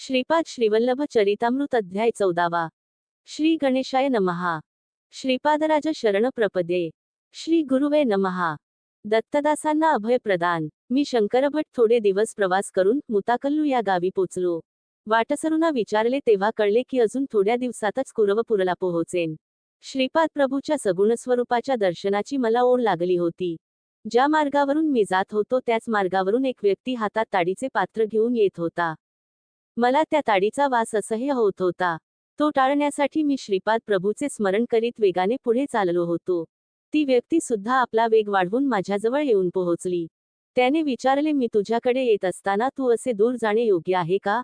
श्रीपाद श्रीवल्लभ चरितामृत अध्याय चौदावा. श्री गणेशाय नमहा श्रीपादराज शरण प्रपदे. श्री गुरुवे नमहा दत्तदासांना अभय प्रदान. मी शंकरभट थोडे दिवस प्रवास करून मुताकल्लू या गावी पोचलो. वाटसरूंना विचारले तेव्हा कळले की अजून थोड्या दिवसातच कुरवपुरला पोहोचेन. श्रीपाद प्रभूच्या सगुण स्वरूपाच्या दर्शनाची मला ओढ लागली होती. ज्या मार्गावरून मी जात होतो त्याच मार्गावरून एक व्यक्ती हातात ताडीचे पात्र घेऊन येत होता. मला त्या ताडीचा वास असह्य होत होता. तो टाळण्यासाठी मी श्रीपाद प्रभूचे स्मरण करीत वेगाने पुढे चाललो होतो. ती व्यक्ती सुद्धा आपला वेग वाढवून माझ्याजवळ येऊन पोहोचली. त्याने विचारले मी तुझ्याकडे येत असताना तू असे दूर जाणे योग्य आहे का?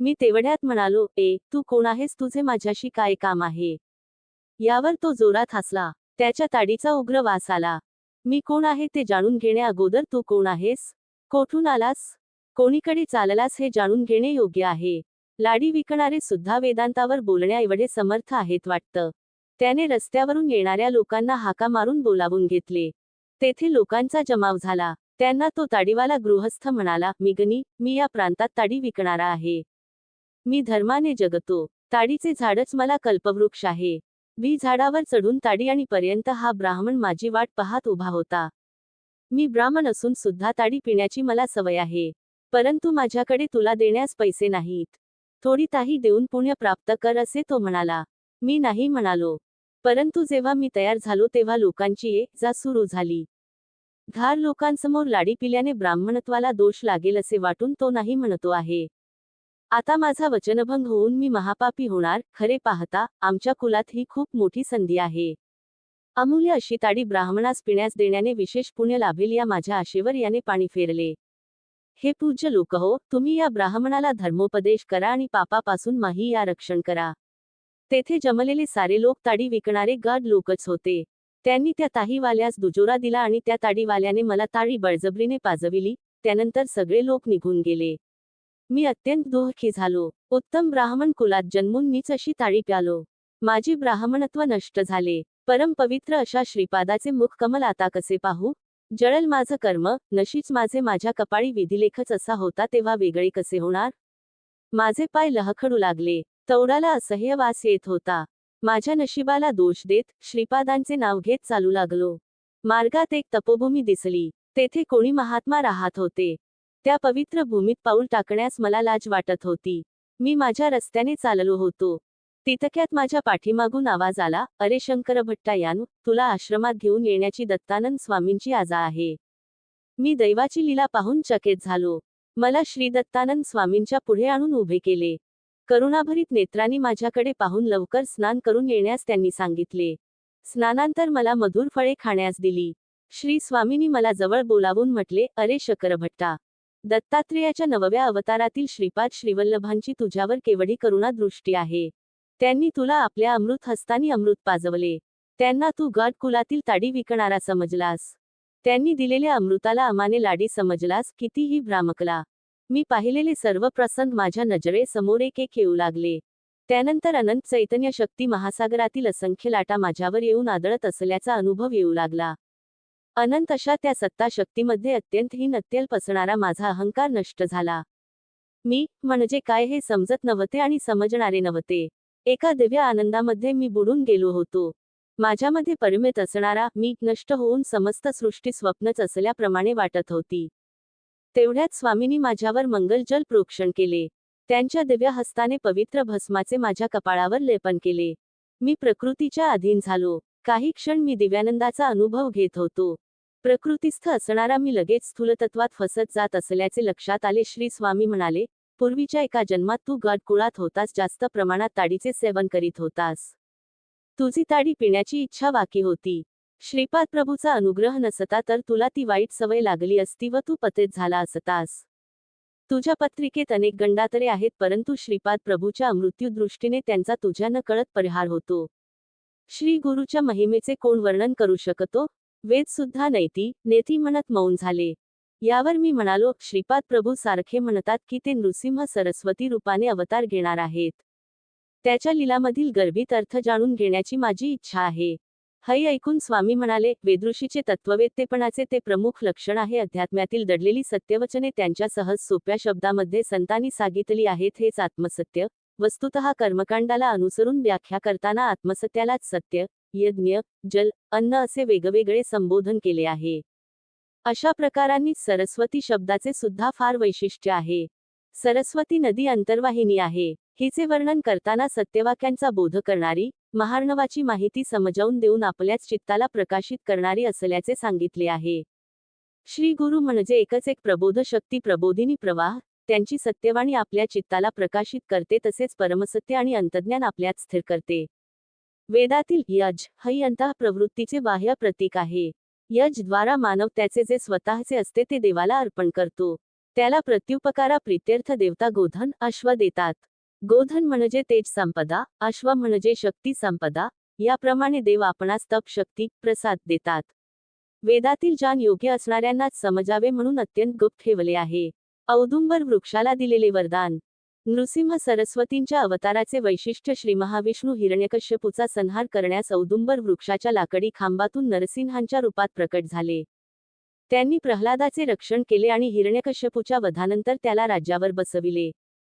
मी तेवढ्यात म्हणालो ए तू कोण आहेस? तुझे माझ्याशी काय काम आहे? यावर तो जोरात हसला. त्याच्या ताडीचा उग्र वास आला. मी कोण आहे ते जाणून घेण्या अगोदर तू कोण आहेस? कोठून आलास? कोणीकडे चाललास हे जाणून घेणे योग्य आहे. लाडी विकणारे सुद्धा वेदांतावर बोलण्या एवढे समर्थ आहेत वाटतं. त्याने रस्त्यावरून येणाऱ्या लोकांना हाका मारून बोलावून घेतले. तेथे लोकांचा जमाव झाला. त्यांना तो ताडीवाला गृहस्थ म्हणाला मिगनी मी या प्रांतात ताडी विकणारा आहे. मी धर्माने जगतो. ताडीचे झाडच मला कल्पवृक्ष आहे. बी झाडावर चढून ताडी आणि पर्यंत हा ब्राह्मण माझी वाट पाहत उभा होता. मी ब्राह्मण असून सुद्धा ताडी पिण्याची मला सवय आहे. परंतु माझ्याकडे तुला देण्यास पैसे नाहीत. थोडी ताही देऊन पुण्य प्राप्त कर असे तो म्हणाला. मी नाही म्हणालो. परंतु जेव्हा मी तयार झालो तेव्हा लोकांची ये जा सुरू झाली. धार लोकांसमोर लाडी पिल्याने ब्राह्मणत्वाला दोष लागेल असे वाटून तो नाही म्हणतो आहे. आता माझा वचनभंग होऊन मी महापापी होणार खरे पाहता आमच्या कुलात ही खूप मोठी संधी आहे. अमूल्य अशी ताडी ब्राह्मणास पिण्यास देण्याने विशेष पुण्य लाभेल या माझ्या आशेवर याने पाणी फेरले. हे पूज्य लोक हो तुम्ही या ब्राह्मणाला धर्मोपदेश करा आणि पापापासून माही या रक्षण करा. तेथे जमलेले सारे लोक ताडी विकणारे गड लोकच होते. त्यांनी त्या ताहीवाल्यास दुजोरा दिला आणि त्या ताडीवाल्याने मला ताडी बळजबरीने पाजविली त्यानंतर सगळे लोक निघून गेले. मी अत्यंत दुःखी झालो. उत्तम ब्राह्मण कुलात जन्मून मीच अशी ताळी प्यालो. माझी ब्राह्मणत्व नष्ट झाले. परम पवित्र अशा श्रीपादाचे मुख कमल आता कसे पाहू? जळल माझं कर्म नशीच माझे माझ्या कपाळी विधिलेखच असा होता तेव्हा वेगळे कसे होणार? माझे पाय लहखडू लागले तौडाला असह्य वास येत होता. माझ्या नशिबाला दोष देत श्रीपादांचे नाव घेत चालू लागलो. मार्गात एक तपोभूमी दिसली तेथे कोणी महात्मा राहत होते. त्या पवित्र भूमीत पाऊल टाकण्यास मला लाज वाटत होती. मी माझ्या रस्त्याने चाललो होतो. तितक्यात माझ्या पाठीमागून आवाज आला अरे शंकर भट्टायान तुला आश्रमात घेऊन येण्याची दत्तानंद स्वामींची आजा आहे. मी दैवाची लीला पाहून चकित झालो. मला श्री दत्तानंद स्वामींच्या पुढे आणून उभे केले. करुणाभरीत नेत्रांनी माझ्याकडे पाहून लवकर स्नान करून येण्यास त्यांनी सांगितले. स्नानांतर मला मधुर फळे खाण्यास दिली. श्री स्वामींनी मला जवळ बोलावून म्हटले अरे शकरभट्टा दत्तात्रेयाच्या नवव्या अवतारातील श्रीपाद श्रीवल्लभांची तुझ्यावर केवढी करुणा दृष्टी आहे. त्यांनी तुला आपल्या अमृत हस्तानी अमृत पाजवले. त्यांना तू गट कुलातील ताडी विकणारा समजलास. त्यांनी दिलेल्या अमृताला अमाने लाडी समजलास कितीही भ्रामकला. मी पाहिलेले सर्व प्रसंग माझ्या नजरेसमोर एक एक येऊ लागले. त्यानंतर अनंत चैतन्य शक्ती महासागरातील असंख्य लाटा माझ्यावर येऊन आदळत असल्याचा अनुभव येऊ लागला. अनंत अशा त्या सत्ता शक्तीमध्ये अत्यंतहीन अत्यल्प पसणारा माझा अहंकार नष्ट झाला. मी म्हणजे काय हे समजत नव्हते आणि समजणारे नव्हते. एका दिव्य आनंदामध्ये मी बुडून गेलो होतो. माझ्यामध्ये परिमित असणारा मी नष्ट होऊन समस्त सृष्टी स्वप्नच असल्याप्रमाणे वाटत होती. तेवढ्यात स्वामींनी माझ्यावर मंगलजल प्रोक्षण केले. त्यांच्या दिव्य हस्ताने पवित्र भस्माचे माझ्या कपाळावर लेपन केले. मी प्रकृतीच्या अधीन झालो. काही क्षण मी दिव्यानंदाचा अनुभव घेत होतो. प्रकृतीस्थ असणारा मी लगेच स्थूलतत्वात फसत जात असल्याचे लक्षात आले श्री स्वामी म्हणाले पूर्वीच्या एका जन्मात तू गट कुळात होतास जास्त प्रमाणात ताडीचे सेवन करीत होतास. तुझी ताडी पिण्याची इच्छा वाकी होती. श्रीपाद प्रभूचा अनुग्रह नसता तर तुला ती वाईट सवय लागली असती व तू पतेत झाला असतास. तुझ्या पत्रिकेत अनेक गंडातरे आहेत परंतु श्रीपाद प्रभूच्या मृत्यूदृष्टीने त्यांचा तुझ्या न कळत परिहार होतो. श्री गुरुच्या महिमेचे कोण वर्णन करू शकतो? वेद सुद्धा नैती नेती म्हणत मौन झाले. यावर मी म्हणालो श्रीपाद प्रभू सारखे म्हणतात की ते नृसिंह सरस्वती रूपाने अवतार घेणार आहेत. त्याच्या लिलामधील गर्भित अर्थ जाणून घेण्याची माझी इच्छा आहे. हई ऐकून स्वामी म्हणाले वेदृषीचे तत्ववेत्तेपणाचे ते प्रमुख लक्षण आहे. अध्यात्म्यातील दडलेली सत्यवचने त्यांच्या सहज सोप्या शब्दामध्ये संतांनी सांगितली आहेत हेच आत्मसत्य. वस्तुतः कर्मकांडाला अनुसरून व्याख्या करताना आत्मसत्यालाच सत्य यज्ञ जल अन्न असे वेगवेगळे संबोधन केले आहे. अशा प्रकारांनी सरस्वती शब्दाचे सुद्धा फार वैशिष्ट्य आहे. सरस्वती नदी अंतर्वाहिनी आहे. हिचे वर्णन करताना सत्यवाक्यांचा बोध करणारी महार्णवाची माहिती समजावून देऊन आपल्याच चित्ताला प्रकाशित करणारी असल्याचे सांगितले आहे. श्री गुरु म्हणजे एकच एक प्रबोध शक्ती प्रबोधिनी प्रवाह त्यांची सत्यवाणी आपल्या चित्ताला प्रकाशित करते तसेच परमसत्य आणि अंतज्ञान आपल्यात स्थिर करते. वेदातील यज हई अंतः प्रवृत्तीचे बाह्य प्रतीक आहे. यजद्वारा मानव त्याचे जे स्वतःचे असते ते देवाला अर्पण करतो. त्याला प्रत्युपकारा प्रित्यर्थ देवता गोधन अश्व देतात. गोधन म्हणजे तेज संपदा अश्व म्हणजे शक्ती संपदा याप्रमाणे देव आपणास तप शक्ती प्रसाद देतात. वेदातील जान योग्य असणाऱ्यांनाच समजावे म्हणून अत्यंत गुप्त ठेवले आहे. औदुंबर वृक्षाला दिलेले वरदान. नृसिंह सरस्वतींच्या अवताराचे वैशिष्ट्य श्री महाविष्णू हिरण्यकश्यपूचा संहार करण्यास औदुंबर वृक्षाच्या लाकडी खांबातून नरसिंहांच्या रूपात प्रकट झाले. त्यांनी प्रल्हादाचे रक्षण केले आणि हिरण्यकश्यपूच्या वधानंतर त्याला राज्यावर बसविले.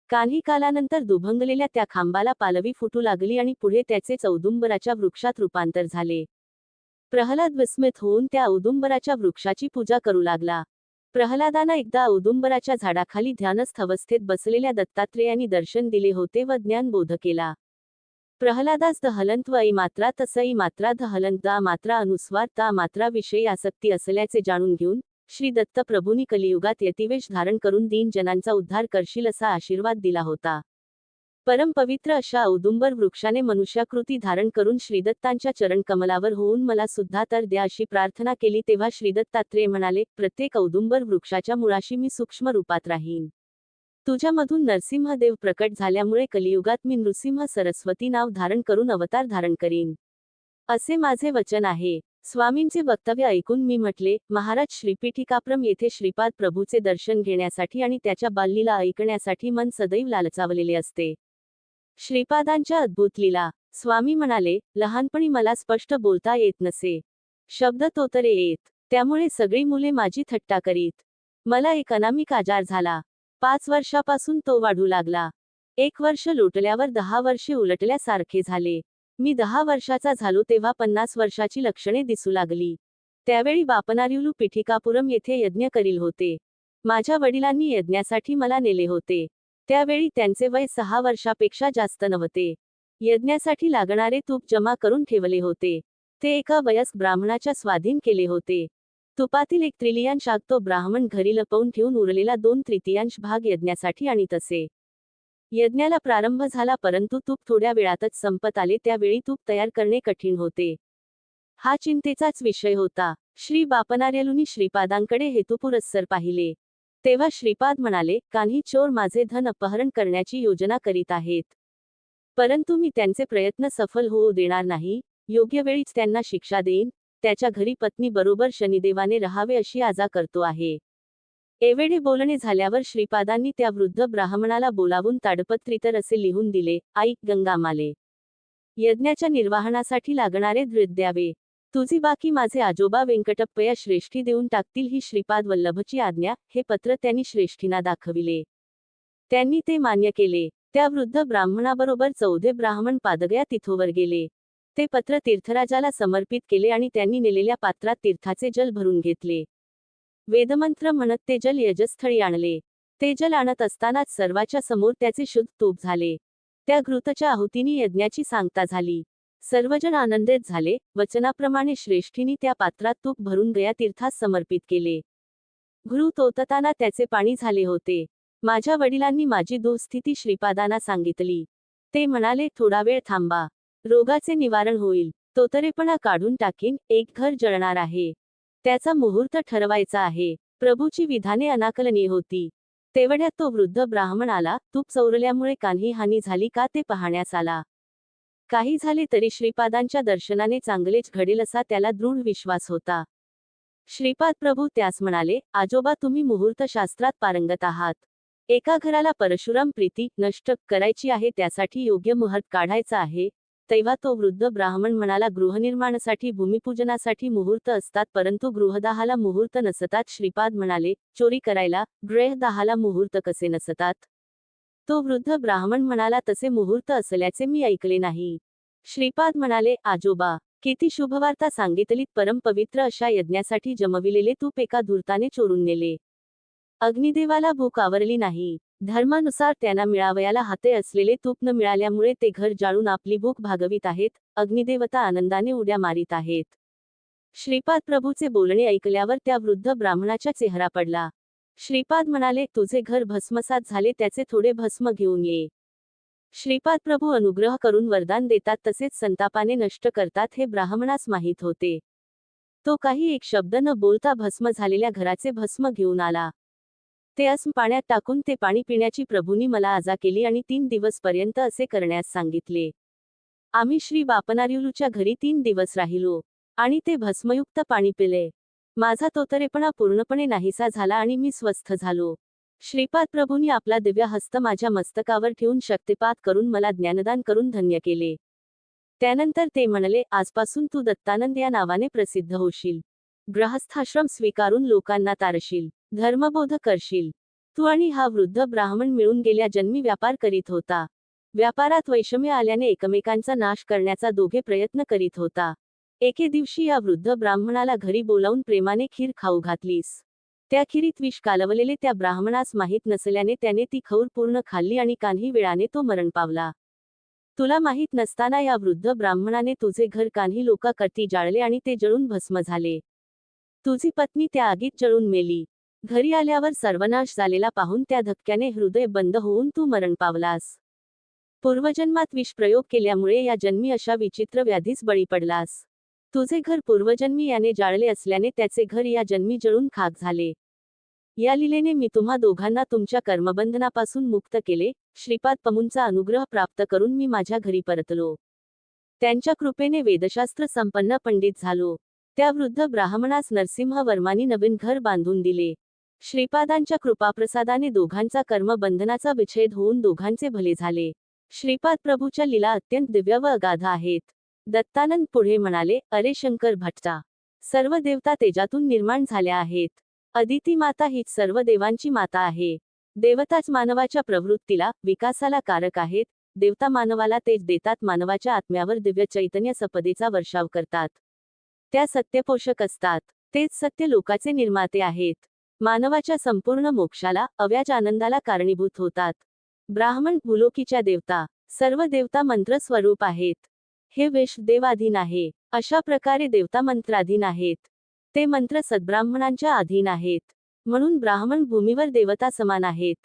काही कालानंतर दुभंगलेल्या त्या खांबाला पालवी फुटू लागली आणि पुढे त्याचे औदुंबराच्या वृक्षात रूपांतर झाले. प्रल्हाद विस्मित होऊन त्या औदुंबराच्या वृक्षाची पूजा करू लागला. प्रल्हादाना एकदा औदुंबराच्या झाडाखाली ध्यानस्थ अवस्थेत बसलेल्या दत्तात्रेयांनी दर्शन दिले होते व ज्ञान बोध केला. प्रल्हादास द हलंत व ऐ मात्रा तसई मात्रा द हलंत दा मात्रा अनुस्वार ता मात्रा विषयी आसक्ती असल्याचे जाणून घेऊन श्री दत्त प्रभूंनी कलियुगात यतिवेश धारण करून दीन जनांचा उद्धार करशील असा आशीर्वाद दिला होता. परमपवित्र अशा औदुंबर वृक्षाने मनुष्याकृती धारण करून श्रीदत्तांच्या चरण कमलावर होऊन मला सुद्धा तर द्या अशी प्रार्थना केली तेव्हा श्रीदत्तात्रेय म्हणाले प्रत्येक औदुंबर वृक्षाच्या मुळाशी मी सूक्ष्म रूपात राहीन. तुझ्यामधून नरसिंहदेव प्रकट झाल्यामुळे कलियुगात मी नृसिंह सरस्वती नाव धारण करून अवतार धारण करीन. असे माझे वचन आहे. स्वामींचे वक्तव्य ऐकून मी म्हटले महाराज श्रीपीठिकाप्रम येथे श्रीपाद प्रभूचे दर्शन घेण्यासाठी आणि त्याच्या बाल्लीला ऐकण्यासाठी मन सदैव लालचावलेले असते. श्रीपादांच्या अद्भुत लीला. स्वामी म्हणाले लहानपणी मला स्पष्ट बोलता येत नसे. शब्द तोतरे येत. त्यामुळे सगळी मुले माझी थट्टा करीत. मला एक अनामिक आजार झाला. पाच वर्षापासून तो वाढू लागला. एक वर्ष लोटल्यावर दहा वर्षे उलटल्यासारखे झाले. मी दहा वर्षाचा झालो तेव्हा पन्नास वर्षाची लक्षणे दिसू लागली. त्यावेळी बापनारियुलू पिठिकापुरम येथे यज्ञ करील होते. माझ्या वडिलांनी यज्ञासाठी मला नेले होते. त्यावेळी त्यांचे वय सहा वर्षापेक्षा जास्त नव्हते. यज्ञासाठी लागणारे तूप जमा करून ठेवले होते. ते एका वयस्क ब्राह्मणाच्या स्वाधीन केले होते. तुपातील एक त्रिलियांश आग तो ब्राह्मण घरी लपवून ठेवून उरलेला दोन तृतीयांश भाग यज्ञासाठी आणीत असे. यज्ञाला प्रारंभ झाला परंतु तूप थोड्या वेळातच संपत आले त्यावेळी तूप तयार करणे कठीण होते. हा चिंतेचाच विषय होता. श्री बापनार्यलुनी श्रीपादांकडे हेतुपुरस्सर पाहिले. तेव्हा श्रीपाद म्हणाले कान्ही चोर माझे धन अपहरण करण्याची योजना करीत आहेत. परंतु मी त्यांचे प्रयत्न सफल होऊ देणार नाही. योग्य वेळीच त्यांना शिक्षा देईन. त्याच्या घरी पत्नी बरोबर शनिदेवाने राहावे अशी आजा करतो आहे. एवेढे बोलणे झाल्यावर श्रीपादांनी त्या वृद्ध ब्राह्मणाला बोलावून ताडपत्रीतर असे लिहून दिले आई गंगामाले. यज्ञाच्या निर्वाहनासाठी लागणारे धृत द्यावे. तुझी बाकी माझे आजोबा व्यंकटप्पया श्रेष्ठी देऊन टाकतील ही श्रीपाद वल्लभची आज्ञा हे पत्र त्यांनी श्रेष्ठीना दाखविले. त्यांनी ते मान्य केले. त्या वृद्ध ब्राह्मणाबरोबर चौधे ब्राह्मण पादगया तिथोवर गेले. ते पत्र तीर्थराजाला समर्पित केले आणि त्यांनी नेलेल्या पात्रात तीर्थाचे जल भरून घेतले. वेदमंत्र म्हणत ते जल यजस्थळी आणले. ते जल आणत असतानाच सर्वाच्या समोर त्याचे शुद्ध तूप झाले. त्या घृतच्या आहुतीने यज्ञाची सांगता झाली. सर्वजण आनंदित झाले. वचनाप्रमाणे श्रेष्ठीनी त्या पात्रात तूप भरून गया तीर्थास समर्पित केले. गुरु तोतताना त्याचे पाणी झाले होते. माझ्या वडिलांनी माझी दुःस्थिती श्रीपादांना सांगितली. ते म्हणाले थोडा वेळ थांबा. रोगाचे निवारण होईल. तोतरेपणा काढून टाकीन. एक घर जळणार आहे. त्याचा मुहूर्त ठरवायचा आहे. प्रभूची विधाने अनाकलनीय होती. तेवढ्यात तो वृद्ध ब्राह्मण आला. तूप चौरल्यामुळे कान्ही हानी झाली का ते पाहण्यास आला. काही झाले तरी श्रीपादांच्या दर्शनाने चांगलेच घडेल असा त्याला दृढ विश्वास होता. श्रीपाद प्रभू त्यास म्हणाले आजोबा तुम्ही मुहूर्त शास्त्रात पारंगत आहात. एका घराला परशुराम प्रीती नष्ट करायची आहे त्यासाठी योग्य मुहूर्त काढायचा आहे. तेव्हा तो वृद्ध ब्राह्मण म्हणाला गृहनिर्माणासाठी भूमिपूजनासाठी मुहूर्त असतात परंतु गृहदाहाला मुहूर्त नसतात. श्रीपाद म्हणाले चोरी करायला ग्रेहदाहाला मुहूर्त कसे नसतात? तो वृद्ध ब्राह्मण म्हणाला तसे मुहूर्त असल्याचे मी ऐकले नाही. श्रीपाद म्हणाले आजोबा किती शुभवार्ता सांगितलीत परमपवित्र अशा यज्ञासाठी जमविलेले तूप एका धूर्ताने चोरून नेले. अग्निदेवाला भूक आवरली नाही. धर्मानुसार त्यांना मिळावयाला हाते असलेले तूप न मिळाल्यामुळे ते घर जाळून आपली भूक भागवीत आहेत अग्निदेवता आनंदाने उड्या मारित आहेत. श्रीपाद प्रभूचे बोलणे ऐकल्यावर त्या वृद्ध ब्राह्मणाचा चेहरा पडला. श्रीपाद म्हणाले तुझे घर भस्मसात झाले त्याचे थोडे भस्म घेऊन ये. श्रीपाद प्रभू अनुग्रह करून वरदान देतात तसेच संतापाने नष्ट करतात हे ब्राह्मणास माहीत होते. तो काही एक शब्द न बोलता भस्म झालेल्या घराचे भस्म घेऊन आला. ते अस्म पाण्यात टाकून ते पाणी पिण्याची प्रभूंनी मला आजा केली आणि तीन दिवसपर्यंत असे करण्यास सांगितले. आम्ही श्री बापनार्युलूच्या घरी तीन दिवस राहिलो आणि ते भस्मयुक्त पाणी पिले. माझा तोतरेपणा पूर्णपणे नाहीसा झाला आणि मी स्वस्थ झालो. श्रीपाद प्रभूंनी आपला दिव्य हस्त माझ्या मस्तकावर ठेवून शक्तिपात करून मला ज्ञानदान करून धन्य केले. त्यानंतर ते म्हणले आजपासून तू दत्तानंद या नावाने प्रसिद्ध होशील. ग्रहस्थाश्रम स्वीकारून लोकांना तारशील. धर्मबोध करशील. तू आणि हा वृद्ध ब्राह्मण मिळून गेल्या जन्मी व्यापार करीत होता. व्यापारात वैषम्य आल्याने एकमेकांचा नाश करण्याचा दोघे प्रयत्न करीत होता. एके दिवशी या वृद्ध ब्राह्मणाला घरी बोलावून प्रेमाने खीर खाऊ घातलीस. त्या खिरीत विष कालवलेले त्या ब्राह्मणास माहीत नसल्याने त्याने ती खौर पूर्ण खाल्ली आणि कान्ही वेळाने तो मरण पावला. तुला माहीत नसताना या वृद्ध ब्राह्मणाने तुझे घर कान्ही लोकाकरती जाळले आणि ते जळून भस्म झाले. तुझी पत्नी त्या आगीत जळून मेली. घरी आल्यावर सर्वनाश झालेला पाहून त्या धक्क्याने हृदय बंद होऊन तू मरण पावलास. पूर्वजन्मात विष प्रयोग केल्यामुळे या जन्मी अशा विचित्र व्याधीस बळी पडलास. तुझे घर पूर्वजन्मी याने जाळले असल्याने त्याचे घर या जन्मी जळून खाक झाले. या लिलेने मी तुम्हा दोघांना तुमच्या कर्मबंधनापासून मुक्त केले. श्रीपाद पमूंचा अनुग्रह प्राप्त करून मी माझ्या घरी परतलो. त्यांच्या कृपेने वेदशास्त्र संपन्न पंडित झालो. त्या वृद्ध ब्राह्मणास नरसिंह वर्मानी नवीन घर बांधून दिले. श्रीपादांच्या कृपाप्रसादाने दोघांचा कर्मबंधनाचा विच्छेद होऊन दोघांचे भले झाले. श्रीपाद प्रभूच्या लीला अत्यंत दिव्य व अगाध आहेत. दत्तानंद पुढे म्हणाले अरे शंकर भट्टा सर्व देवता तेजातून निर्माण झाल्या आहेत. अदिती माता हीच सर्व देवांची माता आहे. देवताच मानवाच्या प्रवृत्तीला विकासाला कारक आहेत. देवता मानवाला तेज देतात मानवाच्या आत्म्यावर दिव्य चैतन्य सपदेचा वर्षाव करतात. त्या सत्यपोषक असतात. तेच सत्य लोकाचे निर्माते आहेत. मानवाच्या संपूर्ण मोक्षाला अव्याज आनंदाला कारणीभूत होतात. ब्राह्मण भूलोकीच्या देवता सर्व देवता मंत्र स्वरूप आहेत. हे वेश देवाधीन आहे. अशा प्रकारे देवता मंत्राधीन आहेत. ते मंत्र सद्ब्राह्मणांच्या अधीन आहेत. म्हणून ब्राह्मण भूमीवर देवता समान आहेत.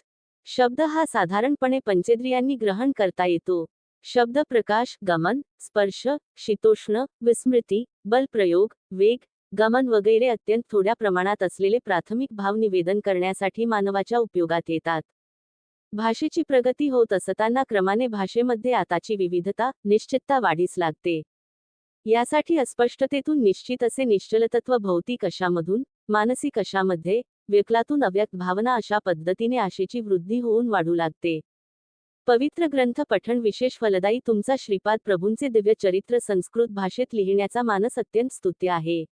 शब्द हा साधारणपणे पंचेंद्रियांनी ग्रहण करता येतो. शब्द प्रकाश गमन स्पर्श शीतोष्ण विस्मृती बलप्रयोग वेग गमन वगैरे अत्यंत थोड्या प्रमाणात असलेले प्राथमिक भाव निवेदन करण्यासाठी मानवाच्या उपयोगात येतात. भाषेची प्रगती होत असताना क्रमाने भाषेमध्ये आताची विविधता निश्चितता वाढीस लागते. यासाठी अस्पष्टतेतून निश्चित असे निश्चलतत्व भौतिक अशामधून मानसिक अशामध्ये व्यक्लातून अव्यक्त भावना अशा पद्धतीने आशेची वृद्धी होऊन वाढू लागते. पवित्र ग्रंथ पठण विशेष फलदायी तुमचा श्रीपाद प्रभूंचे दिव्य चरित्र संस्कृत भाषेत लिहिण्याचा मानस अत्यंत स्तुत्य आहे.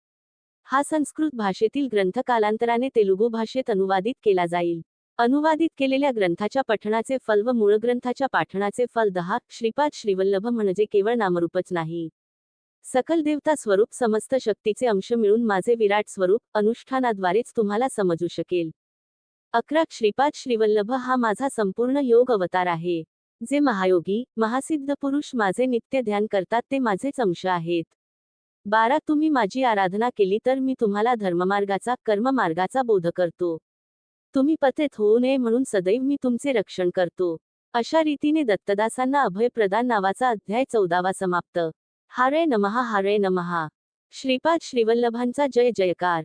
हा संस्कृत भाषेतील ग्रंथ कालांतराने तेलुगू भाषेत अनुवादित केला जाईल. अनुवादित केलेल्या ग्रंथाच्या पठणाचे फल व मूळ ग्रंथाच्या पाठणाचे फल दहा श्रीपाद श्रीवल्लभ म्हणजे केवळ नामरूपच नाही. सकल देवता स्वरूप समस्त शक्तीचे अंश मिळून माझे विराट स्वरूप अनुष्ठानाद्वारेच तुम्हाला समजू शकेल. अकरा श्रीपाद श्रीवल्लभ हा माझा संपूर्ण योग अवतार आहे. जे महायोगी महासिद्ध पुरुष माझे नित्य ध्यान करतात ते माझेच अंश आहेत. बारा तुम्ही माझी आराधना केली तर मी तुम्हाला धर्ममार्गाचा कर्ममार्गाचा बोध करतो. तुम्ही पथेत होऊ नये म्हणून सदैव मी तुमचे रक्षण करतो. अशा रीतीने दत्तदासांना अभय प्रदान नावाचा अध्याय चौदावा समाप्त. हारे नमहा हारे नमहा. श्रीपाद श्रीवल्लभांचा जय जयकार.